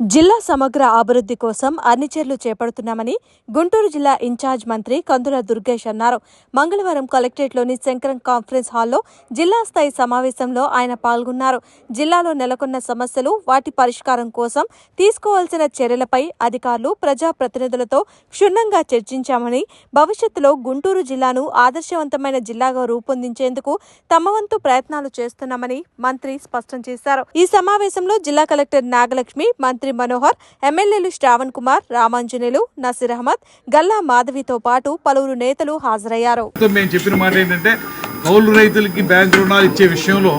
జిల్లా సమగ్ర అభివృద్ధి కోసం అన్ని చర్యలు చేపడుతున్నామని గుంటూరు జిల్లా ఇన్ఛార్జ్ మంత్రి కందుల దుర్గేష్ అన్నారు. మంగళవారం కలెక్టరేట్లోని శంకరం కాన్ఫరెన్స్ హాల్లో జిల్లా స్థాయి సమావేశంలో ఆయన పాల్గొన్నారు. జిల్లాలో నెలకొన్న సమస్యలు వాటి పరిష్కారం కోసం తీసుకోవాల్సిన చర్యలపై అధికారులు ప్రజాప్రతినిధులతో క్షుణ్ణంగా చర్చించామని భవిష్యత్తులో గుంటూరు జిల్లాను ఆదర్శవంతమైన జిల్లాగా రూపొందించేందుకు తమ వంతు ప్రయత్నాలు చేస్తున్నామని మంత్రి స్పష్టం చేశారు. ఈ సమావేశంలో జిల్లా కలెక్టర్ నాగలక్ష్మి మంత్రి మనోహర్ ఎమ్మెల్యేలు శ్రావణ్ కుమార్ రామాంజనేయులు నసీర్ అహ్మద్ గల్లా మాధవితో పాటు పలువురు నేతలు హాజరయ్యారు. మేము చెప్పిన మాట ఏంటంటే కౌలు రైతులకి బ్యాంక్ రుణాలు ఇచ్చే విషయంలో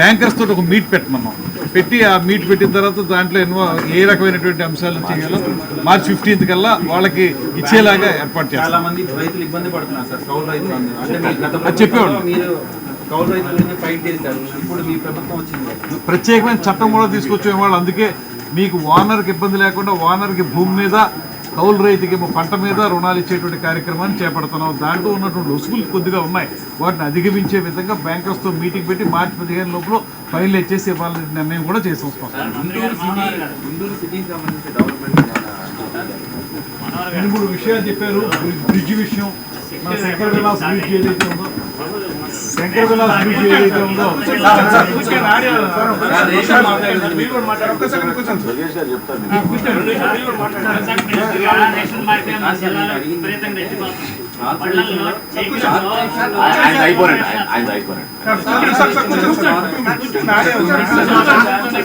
బ్యాంకర్స్ తోటి ఒక మీట్ పెట్టమన్నాం. పెట్టి ఆ మీట్ పెట్టిన తర్వాత దాంట్లో ఎన్నో ఏ రకమైనటువంటి అంశాలు చేయాలో మార్చ్ ఫిఫ్టీన్త్ కల్లా వాళ్ళకి ఇచ్చేలాగా ఏర్పాటు చేస్తాం. చాలా మంది రైతులు ఇబ్బంది పడుతున్నారు సార్ కౌలు రైతులు అందరూ. అంటే మీ గత అది చెప్పేవాళ్ళు. ప్రభుత్వంలో మీరు కౌలు రైతులని ఫైట్ చేశారు. ఇప్పుడు మీ ప్రభుత్వం వచ్చింది. ప్రత్యేకమైన చట్టం కూడా తీసుకొచ్చే వాళ్ళు అందుకే మీకు ఓనర్కి ఇబ్బంది లేకుండా ఓనర్కి భూమి మీద కౌలు రైతుకి పంట మీద రుణాలు ఇచ్చేటువంటి కార్యక్రమాన్ని చేపడుతున్నాం. దాంట్లో ఉన్నటువంటి రుసుములు కొద్దిగా ఉన్నాయి. వాటిని అధిగమించే విధంగా బ్యాంకర్స్తో మీటింగ్ పెట్టి మార్చి పదిహేను లోపల ఫైల్ ఇచ్చేసి ఇవ్వాలని నిర్ణయం కూడా చేసి వస్తాం రెండు మూడు విషయాలు చెప్పారు. బ్రిడ్జ్ విషయం మన శంకర విలాస్ బ్రిడ్జ్ ఏదైతే ఉందో శంకర విలాస్ బ్రిడ్జ్ ఏదైతే ఉందో ఆయన ఆయన అయిపోయినట్టు